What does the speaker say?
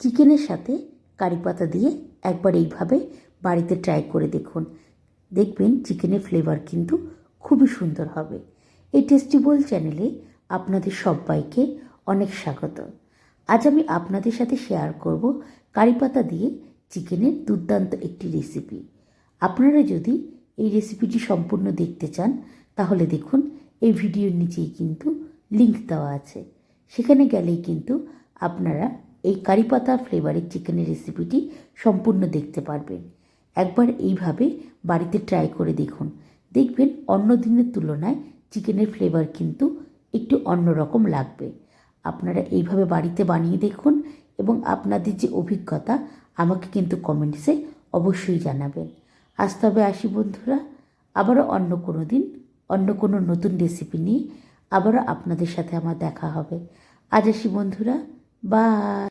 চিকেনের সাথে কারি পাতা দিয়ে একবার এইভাবে বাড়িতে ট্রাই করে দেখুন। দেখবেন চিকেনের ফ্লেভার কিন্তু খুবই সুন্দর হবে। এই টেস্টিবল চ্যানেলে আপনাদের সবাইকে অনেক স্বাগত। আজ আমি আপনাদের সাথে শেয়ার করব কারি পাতা দিয়ে চিকেনের দুর্দান্ত একটি রেসিপি আপনারা যদি এই রেসিপিটি সম্পূর্ণ দেখতে চান, তাহলে দেখুন, এই ভিডিওর নিচেই কিন্তু লিংক দেওয়া আছে। সেখানে গেলেই কিন্তু আপনারা এই কারি পাতা ফ্লেভারের চিকেনের রেসিপিটি সম্পূর্ণ দেখতে পারবেন। একবার এইভাবে বাড়িতে ট্রাই করে দেখুন। দেখবেন অন্য দিনের তুলনায় চিকেনের ফ্লেভার কিন্তু একটু অন্যরকম লাগবে। আপনারা এইভাবে বাড়িতে বানিয়ে দেখুন এবং আপনাদের যে অভিজ্ঞতা, আমাকে কিন্তু কমেন্টসে অবশ্যই জানাবেন। আজ তবে আসি বন্ধুরা, আবারও অন্য কোনো দিন, অন্য কোনো নতুন রেসিপি নিয়ে আবারও আপনাদের সাথে আমার দেখা হবে। আজ আসি বন্ধুরা বাই